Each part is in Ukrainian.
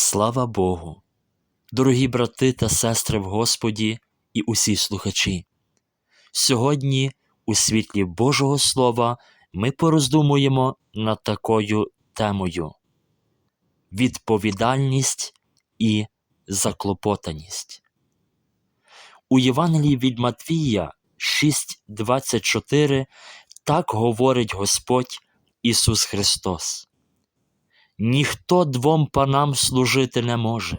Слава Богу! Дорогі брати та сестри в Господі і усі слухачі. Сьогодні, у світлі Божого Слова, ми пороздумуємо над такою темою відповідальність і заклопотаність. У Євангелії від Матвія 6:24 так говорить Господь Ісус Христос. Ніхто двом панам служити не може,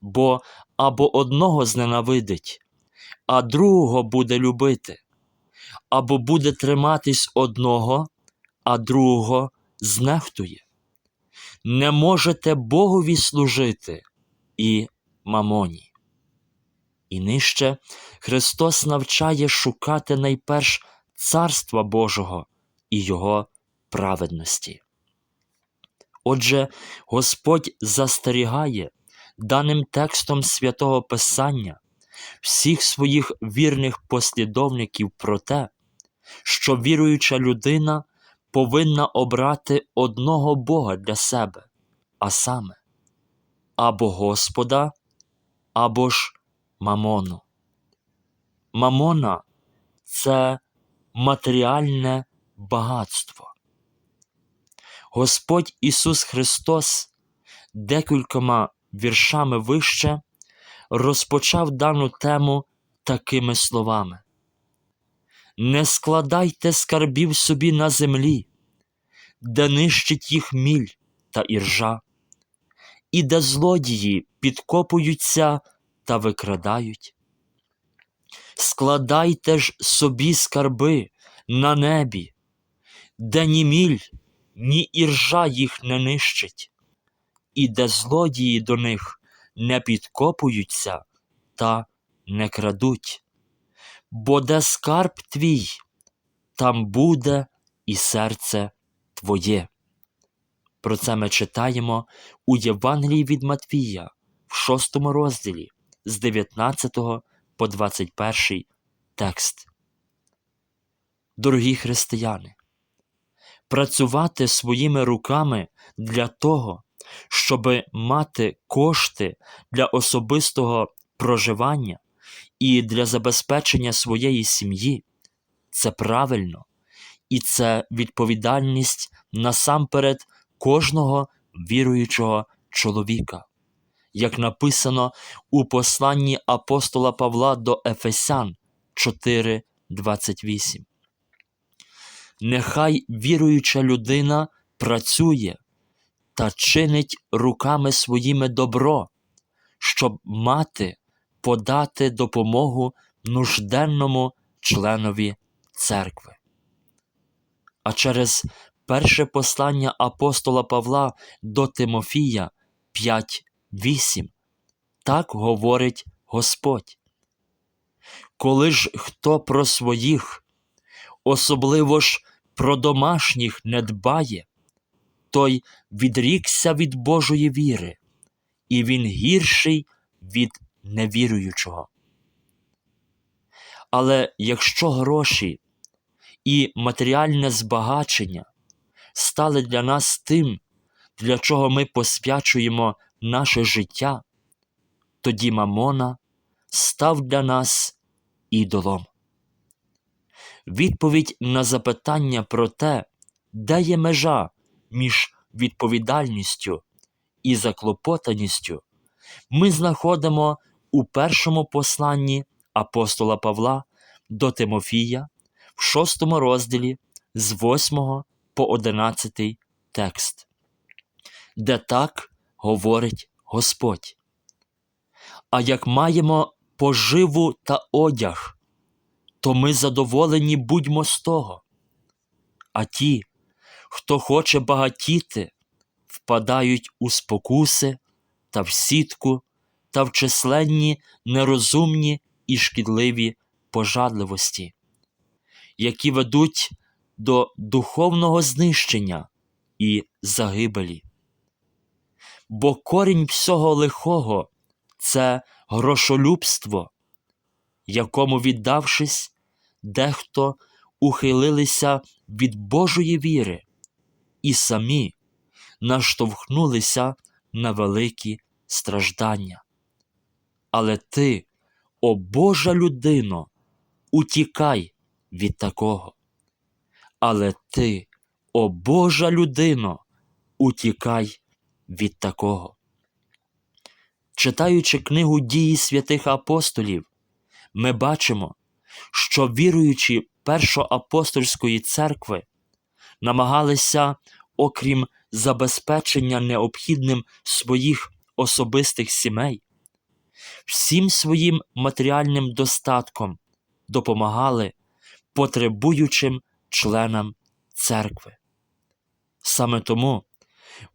бо або одного зненавидить, а другого буде любити, або буде триматись одного, а другого знехтує. Не можете Богові служити і мамоні. І нижче Христос навчає шукати найперш Царства Божого і Його праведності. Отже, Господь застерігає даним текстом святого Писання всіх своїх вірних послідовників про те, що віруюча людина повинна обрати одного Бога для себе, а саме або Господа, або ж Мамону. Мамона це матеріальне багатство. Господь Ісус Христос декількома віршами вище розпочав дану тему такими словами: Не складайте скарбів собі на землі, де нищить їх міль та іржа, і де злодії підкопуються та викрадають. Складайте ж собі скарби на небі, де ні міль, ні іржа їх не нищить, і де злодії до них не підкопуються та не крадуть. Бо де скарб твій, там буде і серце твоє. Про це ми читаємо у Євангелії від Матвія в шостому розділі з 19 по 21 текст. Дорогі християни, працювати своїми руками для того, щоб мати кошти для особистого проживання і для забезпечення своєї сім'ї, це правильно, і це відповідальність насамперед кожного віруючого чоловіка. Як написано у посланні апостола Павла до Ефесян 4:28. Нехай віруюча людина працює та чинить руками своїми добро, щоб мати подати допомогу нужденному членові церкви. А через перше послання апостола Павла до Тимофія 5:8 так говорить Господь. Коли ж хто про своїх, особливо ж про домашніх не дбає, той відрікся від Божої віри, і він гірший від невіруючого. Але якщо гроші і матеріальне збагачення стали для нас тим, для чого ми посвячуємо наше життя, тоді Мамона став для нас ідолом. Відповідь на запитання про те, де є межа між відповідальністю і заклопотаністю, ми знаходимо у першому посланні апостола Павла до Тимофія в шостому розділі з 8 по 11 текст, де так говорить Господь. А як маємо поживу та одяг, то ми задоволені будьмо з того. А ті, хто хоче багатіти, впадають у спокуси та в сітку та в численні нерозумні і шкідливі пожадливості, які ведуть до духовного знищення і загибелі. Бо корінь всього лихого це грошолюбство, якому, віддавшись, дехто ухилилися від Божої віри і самі наштовхнулися на великі страждання. Але ти, о Божа людино, утікай від такого. Але ти, о Божа людино, утікай від такого. Читаючи книгу дії святих апостолів, ми бачимо, що віруючі першоапостольської церкви намагалися, окрім забезпечення необхідним своїх особистих сімей, всім своїм матеріальним достатком допомагали потребуючим членам церкви. Саме тому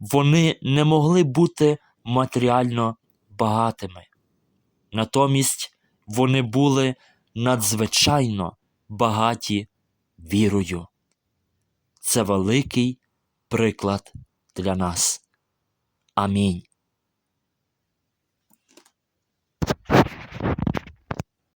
вони не могли бути матеріально багатими. Натомість вони були надзвичайно багаті вірою. Це великий приклад для нас. Амінь.